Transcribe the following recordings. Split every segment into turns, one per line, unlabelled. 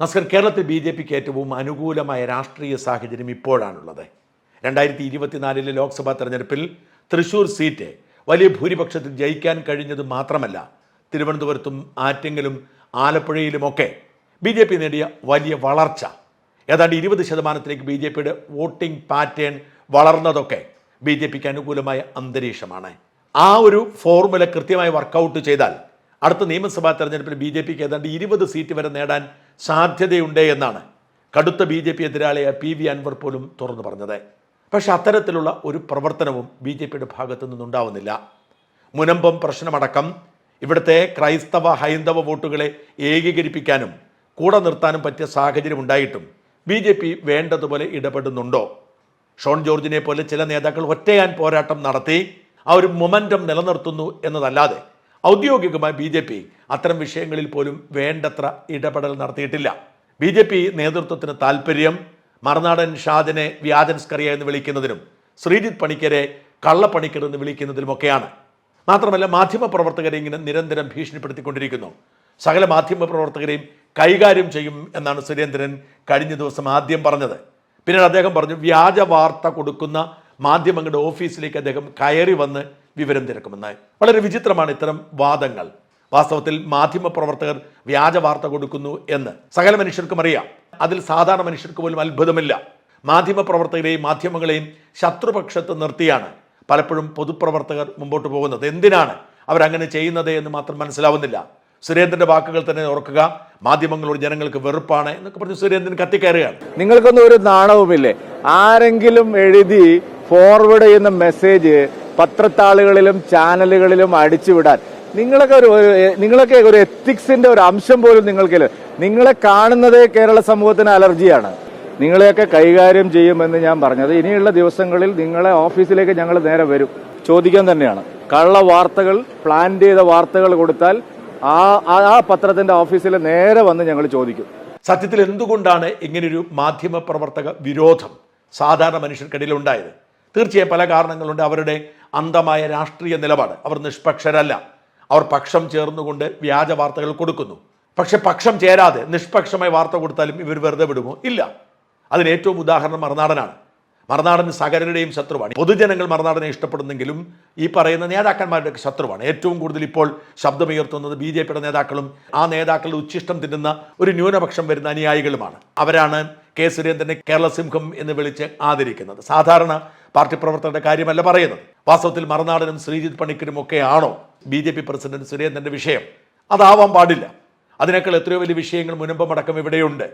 നസ്കർ കേരളത്തിൽ B J പിക്ക് ഏറ്റവും അനുകൂലമായ രാഷ്ട്രീയ സാഹചര്യം ഇപ്പോഴാണുള്ളത്. രണ്ടായിരത്തി ഇരുപത്തിനാലിലെ ലോക്സഭാ തെരഞ്ഞെടുപ്പിൽ തൃശൂർ സീറ്റ് വലിയ ഭൂരിപക്ഷത്തിൽ ജയിക്കാൻ കഴിഞ്ഞത് മാത്രമല്ല തിരുവനന്തപുരത്തും ആറ്റിങ്ങലും ആലപ്പുഴയിലുമൊക്കെ ബി ജെ പി നേടിയ വലിയ വളർച്ച. ഏതാണ്ട് ഇരുപത് ശതമാനത്തിലേക്ക് ബി ജെ പിയുടെ വോട്ടിംഗ് പാറ്റേൺ വളർന്നതൊക്കെ ബി ജെ പിക്ക് അനുകൂലമായ അന്തരീക്ഷമാണ്. ആ ഒരു ഫോർമുല കൃത്യമായി വർക്കൗട്ട് ചെയ്താൽ അടുത്ത നിയമസഭാ തെരഞ്ഞെടുപ്പിൽ ബി ജെ പിക്ക് ഏതാണ്ട് ഇരുപത് സീറ്റ് വരെ നേടാൻ സാധ്യതയുണ്ട് എന്നാണ് കടുത്ത ബി ജെ പി എതിരാളിയായ പി വി അൻവർ പോലും തുറന്നു പറഞ്ഞത്. പക്ഷെ അത്തരത്തിലുള്ള ഒരു പ്രവർത്തനവും ബി ജെ പിയുടെ ഭാഗത്തു നിന്നുണ്ടാവുന്നില്ല. മുനമ്പം പ്രശ്നമടക്കം ഇവിടുത്തെ ക്രൈസ്തവ ഹൈന്ദവ വോട്ടുകളെ ഏകീകരിപ്പിക്കാനും കൂടെ നിർത്താനും പറ്റിയ സാഹചര്യം ഉണ്ടായിട്ടും ബി ജെ പി വേണ്ടതുപോലെ ഇടപെടുന്നുണ്ടോ? ഷോൺ ജോർജിനെ പോലെ ചില നേതാക്കൾ ഒറ്റയാൻ പോരാട്ടം നടത്തി ആ ഒരു മൊമെന്റം നിലനിർത്തുന്നു എന്നതല്ലാതെ ഔദ്യോഗികമായി ബി ജെ പി അത്തരം വിഷയങ്ങളിൽ പോലും വേണ്ടത്ര ഇടപെടൽ നടത്തിയിട്ടില്ല. ബി ജെ പി നേതൃത്വത്തിന് താല്പര്യം മറുനാടൻ ഷാദിനെ വ്യാജൻസ്കറിയ എന്ന് വിളിക്കുന്നതിനും ശ്രീജിത് പണിക്കരെ കള്ളപ്പണിക്കർ എന്ന് വിളിക്കുന്നതിലുമൊക്കെയാണ് മാത്രമല്ല മാധ്യമപ്രവർത്തകരെ ഇങ്ങനെ നിരന്തരം ഭീഷണിപ്പെടുത്തിക്കൊണ്ടിരിക്കുന്നു. സകല മാധ്യമപ്രവർത്തകരെയും കൈകാര്യം ചെയ്യും എന്നാണ് സുരേന്ദ്രൻ കഴിഞ്ഞ ദിവസം ആദ്യം പറഞ്ഞത്. പിന്നീട് അദ്ദേഹം പറഞ്ഞു വ്യാജ വാർത്ത കൊടുക്കുന്ന മാധ്യമങ്ങളുടെ ഓഫീസിലേക്ക് അദ്ദേഹം കയറി വന്ന് വിവരം തിരക്കുമെന്ന് വളരെ വിചിത്രമാണ് ഇത്തരം വാദങ്ങൾ. വാസ്തവത്തിൽ മാധ്യമപ്രവർത്തകർ വ്യാജ വാർത്ത കൊടുക്കുന്നു എന്ന് സകല മനുഷ്യർക്കും അറിയാം. അതിൽ സാധാരണ മനുഷ്യർക്ക് പോലും അത്ഭുതമില്ല. മാധ്യമപ്രവർത്തകരെയും മാധ്യമങ്ങളെയും ശത്രുപക്ഷത്ത് നിർത്തിയാണ് പലപ്പോഴും പൊതുപ്രവർത്തകർ മുമ്പോട്ട് പോകുന്നത്. എന്തിനാണ് അവരങ്ങനെ ചെയ്യുന്നത് എന്ന് മാത്രം മനസ്സിലാവുന്നില്ല. സുരേന്ദ്രന്റെ വാക്കുകൾ തന്നെ ഓർക്കുക. മാധ്യമങ്ങളോട് ജനങ്ങൾക്ക് വെറുപ്പാണ് എന്നൊക്കെ പറഞ്ഞ് സുരേന്ദ്രൻ കത്തിക്കയറുകയാണ്.
നിങ്ങൾക്കൊന്നും ഒരു നാണവുമില്ലേ? ആരെങ്കിലും എഴുതി ഫോർവേഡ് ചെയ്യുന്ന മെസ്സേജ് പത്രത്താളുകളിലും ചാനലുകളിലും അടിച്ചുവിടാൻ. നിങ്ങളൊക്കെ ഒരു നിങ്ങളൊക്കെ ഒരു എത്തിക്സിന്റെ ഒരു അംശം പോലും നിങ്ങൾക്കില്ല. നിങ്ങളെ കാണുന്നതേ കേരള സമൂഹത്തിന് അലർജിയാണ്. നിങ്ങളെയൊക്കെ കൈകാര്യം ചെയ്യുമെന്ന് ഞാൻ പറഞ്ഞത്. ഇനിയുള്ള ദിവസങ്ങളിൽ നിങ്ങളെ ഓഫീസിലേക്ക് ഞങ്ങൾ നേരെ വരും. ചോദിക്കാൻ തന്നെയാണ്. കള്ള വാർത്തകൾ പ്ലാൻ ചെയ്ത വാർത്തകൾ കൊടുത്താൽ ആ ആ- ആ പത്രത്തിന്റെ ഓഫീസിൽ നേരെ വന്ന് ഞങ്ങൾ ചോദിക്കും.
സത്യത്തിൽ എന്തുകൊണ്ടാണ് ഇങ്ങനൊരു മാധ്യമ പ്രവർത്തക വിരോധം സാധാരണ മനുഷ്യർക്കിടയിൽ ഉണ്ടായത്? തീർച്ചയായും പല കാരണങ്ങളുണ്ട്. അവരുടെ അന്ധമായ രാഷ്ട്രീയ നിലപാട്. അവർ നിഷ്പക്ഷരല്ല. അവർ പക്ഷം ചേർന്നുകൊണ്ട് വ്യാജ വാർത്തകൾ കൊടുക്കുന്നു. പക്ഷെ പക്ഷം ചേരാതെ നിഷ്പക്ഷമായി വാർത്ത കൊടുത്താലും ഇവർ വെറുതെ വിടുമോ? ഇല്ല. അതിന് ഏറ്റവും ഉദാഹരണം മറുനാടനാണ്. മറുനാടൻ സകലരുടെയും ശത്രുവാണ്. പൊതുജനങ്ങൾ മറുനാടനെ ഇഷ്ടപ്പെടുന്നെങ്കിലും ഈ പറയുന്ന നേതാക്കന്മാരുടെ ശത്രുവാണ്. ഏറ്റവും കൂടുതൽ ഇപ്പോൾ ശബ്ദമുയർത്തുന്നത് ബി ജെ പിയുടെ നേതാക്കളും ആ നേതാക്കളുടെ ഉച്ഛിഷ്ടം തിന്നുന്ന ഒരു ന്യൂനപക്ഷം വരുന്ന അനുയായികളുമാണ്. അവരാണ് കെ സുരേന്ദ്രനെ കേരള സിംഹം എന്ന് വിളിച്ച് ആദരിക്കുന്നത്. സാധാരണ പാർട്ടി പ്രവർത്തകരുടെ കാര്യമല്ല പറയുന്നത്. വാസ്തവത്തിൽ മറുനാടനും ശ്രീജിത് പണിക്കരും ഒക്കെയാണോ ബി ജെ പി പ്രസിഡന്റ് സുരേന്ദ്രന്റെ വിഷയം? അതാവാൻ പാടില്ല. അതിനേക്കാൾ എത്രയോ വലിയ വിഷയങ്ങൾ മുനമ്പമടക്കം ഇവിടെയുണ്ട്.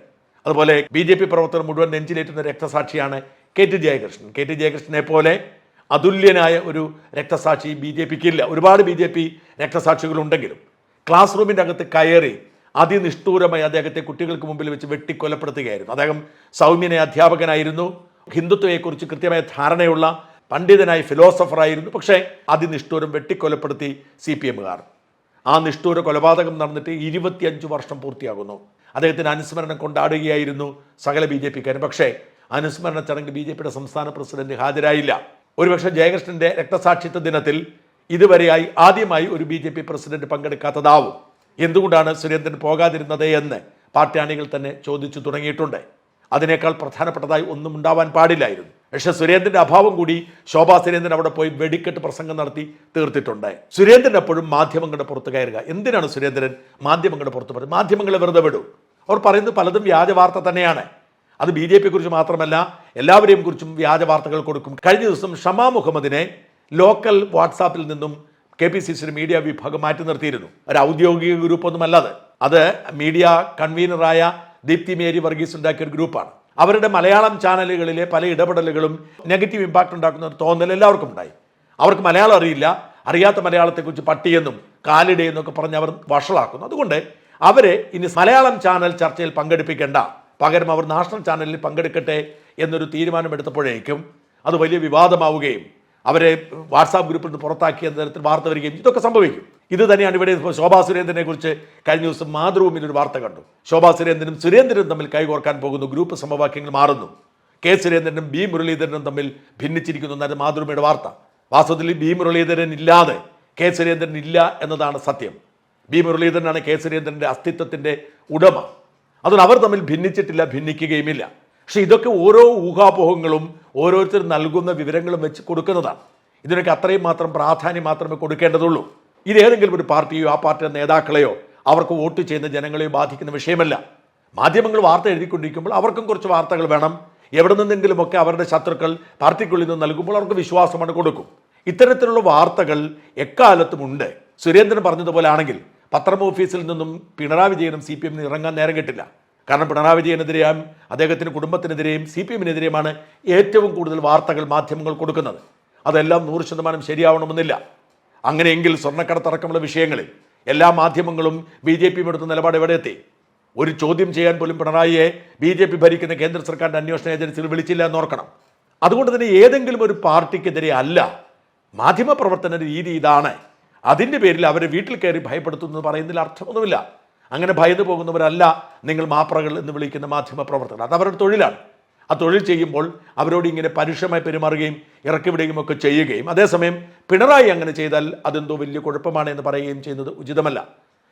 അതുപോലെ ബി ജെ പി പ്രവർത്തകർ മുഴുവൻ നെഞ്ചിലേറ്റുന്ന രക്തസാക്ഷിയാണ് K T Jayakrishnan. K T ജയകൃഷ്ണനെ പോലെ അതുല്യനായ ഒരു രക്തസാക്ഷി ബി ജെ പിക്ക് ഇല്ല ഒരുപാട് ബി ജെ പി രക്തസാക്ഷികളുണ്ടെങ്കിലും ക്ലാസ് റൂമിന്റെ അകത്ത് കയറി അതിനിഷ്ഠൂരമായി അദ്ദേഹത്തെ കുട്ടികൾക്ക് മുമ്പിൽ വെച്ച് വെട്ടിക്കൊലപ്പെടുത്തുകയായിരുന്നു. അദ്ദേഹം സൗമ്യനെ അധ്യാപകനായിരുന്നു. ഹിന്ദുത്വയെക്കുറിച്ച് കൃത്യമായ ധാരണയുള്ള പണ്ഡിതനായ ഫിലോസഫറായിരുന്നു. പക്ഷേ അതിനിഷ്ഠൂരം വെട്ടിക്കൊലപ്പെടുത്തി സി പി എമ്മുകാർ. ആ നിഷ്ഠൂര കൊലപാതകം നടന്നിട്ട് ഇരുപത്തിയഞ്ച് വർഷം പൂർത്തിയാകുന്നു. അദ്ദേഹത്തിന് അനുസ്മരണം കൊണ്ടാടുകയായിരുന്നു സകല ബി ജെ പിക്കാരും. പക്ഷേ അനുസ്മരണ ചടങ്ങ് ബി ജെ പിയുടെ സംസ്ഥാന പ്രസിഡന്റ് ഹാജരായില്ല. ഒരുപക്ഷെ ജയകൃഷ്ണന്റെ രക്തസാക്ഷിത്വ ദിനത്തിൽ ഇതുവരെയായി ആദ്യമായി ഒരു ബി ജെ പി പ്രസിഡന്റ് പങ്കെടുക്കാത്തതാവും. എന്തുകൊണ്ടാണ് സുരേന്ദ്രൻ പോകാതിരുന്നത് എന്ന് പാർട്ടി അണികൾ തന്നെ ചോദിച്ചു തുടങ്ങിയിട്ടുണ്ട്. അതിനേക്കാൾ പ്രധാനപ്പെട്ടതായി ഒന്നും ഉണ്ടാവാൻ പാടില്ലായിരുന്നു. പക്ഷെ സുരേന്ദ്രന്റെ അഭാവം കൂടി ശോഭാ സുരേന്ദ്രൻ അവിടെ പോയി വെടിക്കെട്ട് പ്രസംഗം നടത്തി തീർത്തിട്ടുണ്ട്. സുരേന്ദ്രൻ എപ്പോഴും മാധ്യമങ്ങളുടെ പുറത്ത് കയറുക. എന്തിനാണ് സുരേന്ദ്രൻ മാധ്യമങ്ങളുടെ പുറത്ത് പറയുന്നത്? മാധ്യമങ്ങളെ വെറുതെ വിടും. അവർ പറയുന്നത് പലതും വ്യാജ വാർത്ത തന്നെയാണ്. അത് ബി ജെ പിയെക്കുറിച്ച് മാത്രമല്ല എല്ലാവരെയും കുറിച്ചും വ്യാജ വാർത്തകൾ കൊടുക്കും. കഴിഞ്ഞ ദിവസം ഷമാ മുഹമ്മദിനെ ലോക്കൽ വാട്സാപ്പിൽ നിന്നും കെ പി സി സിയുടെ മീഡിയ വിഭാഗം മാറ്റി നിർത്തിയിരുന്നു. ഒരു ഔദ്യോഗിക ഗ്രൂപ്പൊന്നും അത് അത് മീഡിയ കൺവീനറായ ദീപ്തി മേരി വർഗീസ് ഉണ്ടാക്കിയ ഒരു ഗ്രൂപ്പാണ്. അവരുടെ മലയാളം ചാനലുകളിലെ പല ഇടപെടലുകളും നെഗറ്റീവ് ഇമ്പാക്റ്റ് ഉണ്ടാക്കുന്ന ഒരു തോന്നൽ എല്ലാവർക്കും ഉണ്ടായി. അവർക്ക് മലയാളം അറിയില്ല. അറിയാത്ത മലയാളത്തെക്കുറിച്ച് പട്ടിയെന്നും കാലിടയെന്നൊക്കെ പറഞ്ഞ് അവർ വഷളാക്കുന്നു. അതുകൊണ്ട് അവരെ ഇനി മലയാളം ചാനൽ ചർച്ചയിൽ പങ്കെടുപ്പിക്കേണ്ട. പകരം അവർ നാഷണൽ ചാനലിൽ പങ്കെടുക്കട്ടെ എന്നൊരു തീരുമാനമെടുത്തപ്പോഴേക്കും അത് വലിയ വിവാദമാവുകയും അവരെ വാട്സാപ്പ് ഗ്രൂപ്പിൽ നിന്ന് പുറത്താക്കിയ തരത്തിൽ വാർത്ത വരികയും ഇതൊക്കെ സംഭവിക്കും. ഇത് തന്നെയാണ് ഇവിടെ ശോഭാ സുരേന്ദ്രനെ കുറിച്ച് കഴിഞ്ഞ ദിവസം മാതൃഭൂമിയിൽ ഒരു വാർത്ത കണ്ടു. ശോഭാ സുരേന്ദ്രനും സുരേന്ദ്രനും തമ്മിൽ കൈകോർക്കാൻ പോകുന്നു ഗ്രൂപ്പ് സമവാക്യങ്ങൾ മാറുന്നു. കെ സുരേന്ദ്രനും ബി മുരളീധരനും തമ്മിൽ ഭിന്നിച്ചിരിക്കുന്നു എന്നാണ് മാതൃഭൂമിയുടെ വാർത്ത. വാസ്തവത്തിൽ ബി മുരളീധരൻ ഇല്ലാതെ കെ സുരേന്ദ്രൻ ഇല്ല എന്നതാണ് സത്യം. ബി മുരളീധരനാണ് കെ സുരേന്ദ്രന്റെ അസ്തിത്വത്തിന്റെ ഉടമ. അതുകൊണ്ട് അവർ തമ്മിൽ ഭിന്നിച്ചിട്ടില്ല ഭിന്നിക്കുകയുമില്ല. പക്ഷെ ഇതൊക്കെ ഓരോ ഊഹാപോഹങ്ങളും ഓരോരുത്തർ നൽകുന്ന വിവരങ്ങളും വെച്ച് കൊടുക്കുന്നതാണ്. ഇതിനൊക്കെ അത്രയും മാത്രം പ്രാധാന്യം മാത്രമേ കൊടുക്കേണ്ടതുള്ളൂ. ഇത് ഏതെങ്കിലും ഒരു പാർട്ടിയോ ആ പാർട്ടിയുടെ നേതാക്കളെയോ അവർക്ക് വോട്ട് ചെയ്യുന്ന ജനങ്ങളെയോ ബാധിക്കുന്ന വിഷയമല്ല. മാധ്യമങ്ങൾ വാർത്ത എഴുതിക്കൊണ്ടിരിക്കുമ്പോൾ അവർക്കും കുറച്ച് വാർത്തകൾ വേണം. എവിടെ നിന്നെങ്കിലുമൊക്കെ അവരുടെ ശത്രുക്കൾ പാർട്ടിക്കുള്ളിൽ നിന്ന് നൽകുമ്പോൾ അവർക്ക് വിശ്വാസമാണ് കൊടുക്കും. ഇത്തരത്തിലുള്ള വാർത്തകൾ എക്കാലത്തും ഉണ്ട്. സുരേന്ദ്രൻ പറഞ്ഞതുപോലെ ആണെങ്കിൽ പത്രം ഓഫീസിൽ നിന്നും പിണറായി വിജയനും സി പി എമ്മിന് ഇറങ്ങാൻ നേരം കിട്ടില്ല. കാരണം പിണറായി വിജയനെതിരെയും അദ്ദേഹത്തിന്റെ കുടുംബത്തിനെതിരെയും സി പി എമ്മിനെതിരെയുമാണ് ഏറ്റവും കൂടുതൽ വാർത്തകൾ മാധ്യമങ്ങൾ കൊടുക്കുന്നത്. അതെല്ലാം നൂറ് ശതമാനം ശരിയാവണമെന്നില്ല. അങ്ങനെയെങ്കിൽ സ്വർണക്കടത്തടക്കമുള്ള വിഷയങ്ങളിൽ എല്ലാ മാധ്യമങ്ങളും ബി ജെ പിയും എടുത്ത നിലപാട് എവിടെ എത്തി ഒരു ചോദ്യം ചെയ്യാൻ പോലും പിണറായിയെ ബി ജെ പി ഭരിക്കുന്ന കേന്ദ്ര സർക്കാരിന്റെ അന്വേഷണ ഏജൻസികൾ വിളിച്ചില്ല എന്നോർക്കണം. അതുകൊണ്ട് തന്നെ ഏതെങ്കിലും ഒരു പാർട്ടിക്കെതിരെ അല്ല മാധ്യമപ്രവർത്തന രീതി ഇതാണ്. അതിന്റെ പേരിൽ അവരെ വീട്ടിൽ കയറി ഭയപ്പെടുത്തുന്നത് പറയുന്നതിൽ അർത്ഥമൊന്നുമില്ല. അങ്ങനെ ഭയന്നു പോകുന്നവരല്ല നിങ്ങൾ മാപ്രകൾ എന്ന് വിളിക്കുന്ന മാധ്യമ പ്രവർത്തകർ. അത് അവരുടെ തൊഴിലാണ്. ആ തൊഴിൽ ചെയ്യുമ്പോൾ അവരോട് ഇങ്ങനെ പരുഷമായി പെരുമാറുകയും ഇറക്കിവിടുകയും ഒക്കെ ചെയ്യുകയും അതേസമയം പിണറായി അങ്ങനെ ചെയ്താൽ അതെന്തോ വലിയ കുഴപ്പമാണ് എന്ന് പറയുകയും ചെയ്യുന്നത് ഉചിതമല്ല.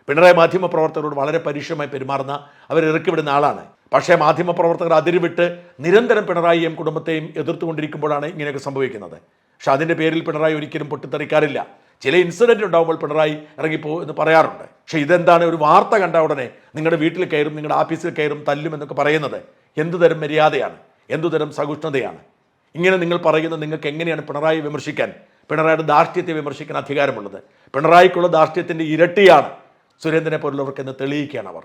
പിണറായി മാധ്യമ പ്രവർത്തകരോട് വളരെ പരുഷമായി പെരുമാറുന്ന അവർ ഇറക്കി വിടുന്ന ആളാണ്. പക്ഷേ മാധ്യമ പ്രവർത്തകർ അതിരുവിട്ട് നിരന്തരം പിണറായിയെയും കുടുംബത്തെയും എതിർത്തുകൊണ്ടിരിക്കുമ്പോഴാണ് ഇങ്ങനെയൊക്കെ സംഭവിക്കുന്നത്. പക്ഷെ അതിന്റെ പേരിൽ പിണറായി ഒരിക്കലും പൊട്ടിത്തെറിക്കാറില്ല. ചില ഇൻസിഡന്റ് ഉണ്ടാകുമ്പോൾ പിണറായി ഇറങ്ങിപ്പോ എന്ന് പറയാറുണ്ട്. പക്ഷേ ഇതെന്താണ്? ഒരു വാർത്ത കണ്ട ഉടനെ നിങ്ങളുടെ വീട്ടിൽ കയറും നിങ്ങളുടെ ഓഫീസിൽ കയറും തല്ലും എന്നൊക്കെ പറയുന്നത് എന്തുതരം മര്യാദയാണ്? എന്തുതരം സഹിഷ്ണുതയാണ്? ഇങ്ങനെ നിങ്ങൾ പറയുന്നത് നിങ്ങൾക്ക് എങ്ങനെയാണ് പിണറായി വിമർശിക്കാൻ പിണറായിയുടെ ധാർഷ്ട്യത്തെ വിമർശിക്കാൻ അധികാരമുള്ളത്? പിണറായിക്കുള്ള ധാർഷ്ട്യത്തിന്റെ ഇരട്ടിയാണ് സുരേന്ദ്രനെ പോലുള്ളവർക്ക് എന്ന് തെളിയിക്കുകയാണ് അവർ.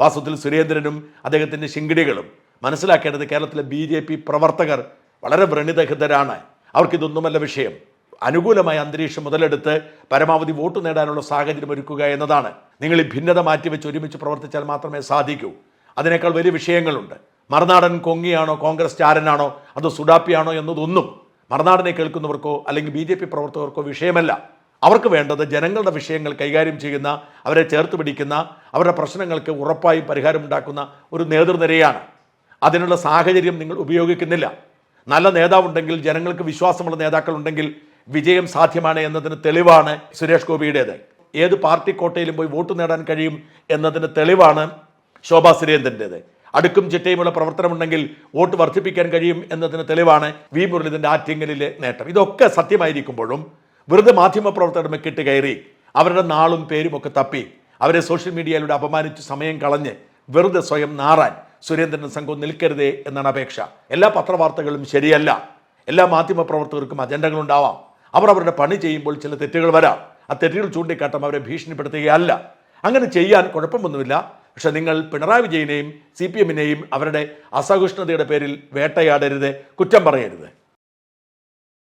വാസ്തവത്തിൽ സുരേന്ദ്രനും അദ്ദേഹത്തിന്റെ ശിങ്കിടികളും മനസ്സിലാക്കേണ്ടത് കേരളത്തിലെ ബി പ്രവർത്തകർ വളരെ വ്രണിതഹിതരാണ്. അവർക്കിതൊന്നുമല്ല വിഷയം. അനുകൂലമായ അന്തരീക്ഷം മുതലെടുത്ത് പരമാവധി വോട്ട് നേടാനുള്ള സാഹചര്യം ഒരുക്കുക എന്നതാണ്. നിങ്ങൾ ഈ ഭിന്നത മാറ്റിവെച്ച് ഒരുമിച്ച് പ്രവർത്തിച്ചാൽ മാത്രമേ സാധിക്കൂ. അതിനേക്കാൾ വലിയ വിഷയങ്ങളുണ്ട്. മറുനാടൻ കൊങ്ങിയാണോ കോൺഗ്രസ് ചാരനാണോ അതോ സുഡാപ്പിയാണോ എന്നതൊന്നും മറുനാടനെ കേൾക്കുന്നവർക്കോ അല്ലെങ്കിൽ ബി ജെ പി പ്രവർത്തകർക്കോ വിഷയമല്ല. അവർക്ക് വേണ്ടത് ജനങ്ങളുടെ വിഷയങ്ങൾ കൈകാര്യം ചെയ്യുന്ന അവരെ ചേർത്ത് പിടിക്കുന്ന അവരുടെ പ്രശ്നങ്ങൾക്ക് ഉറപ്പായും പരിഹാരമുണ്ടാക്കുന്ന ഒരു നേതൃനിരയാണ്. അതിനുള്ള സാഹചര്യം നിങ്ങൾ ഉപയോഗിക്കുന്നില്ല. നല്ല നേതാവുണ്ടെങ്കിൽ ജനങ്ങൾക്ക് വിശ്വാസമുള്ള നേതാക്കളുണ്ടെങ്കിൽ വിജയം സാധ്യമാണ് എന്നതിന് തെളിവാണ് സുരേഷ് ഗോപിയുടേത്. ഏത് പാർട്ടി കോട്ടയിലും പോയി വോട്ട് നേടാൻ കഴിയും എന്നതിന് തെളിവാണ് ശോഭാ സുരേന്ദ്രന്റേത് അടുക്കും ചിട്ടയുമുള്ള പ്രവർത്തനമുണ്ടെങ്കിൽ വോട്ട് വർദ്ധിപ്പിക്കാൻ കഴിയും എന്നതിന് തെളിവാണ് വി മുരളീധരന്റെ ആറ്റിങ്ങലിലെ നേട്ടം. ഇതൊക്കെ സത്യമായിരിക്കുമ്പോഴും വെറുതെ മാധ്യമപ്രവർത്തകരുടെ മെക്കിട്ട് കയറി അവരുടെ നാളും പേരും ഒക്കെ തപ്പി അവരെ സോഷ്യൽ മീഡിയയിലൂടെ അപമാനിച്ച് സമയം കളഞ്ഞ് വെറുതെ സ്വയം നാറാൻ സുരേന്ദ്രൻ സംഘം നിൽക്കരുതേ എന്നാണ് അപേക്ഷ. എല്ലാ പത്രവാർത്തകളും ശരിയല്ല. എല്ലാ മാധ്യമപ്രവർത്തകർക്കും അജണ്ടകളുണ്ടാവാം. അവർ അവരുടെ പണി ചെയ്യുമ്പോൾ ചില തെറ്റുകൾ വരാം. ആ തെറ്റുകൾ ചൂണ്ടിക്കാട്ടം അവരെ ഭീഷണിപ്പെടുത്തുകയല്ല. അങ്ങനെ ചെയ്യാൻ കുഴപ്പമൊന്നുമില്ല. പക്ഷെ നിങ്ങൾ പിണറായി വിജയനെയും സി പി എമ്മിനെയും അവരുടെ അസഹിഷ്ണുതയുടെ പേരിൽ വേട്ടയാടരുത് കുറ്റം പറയരുത്.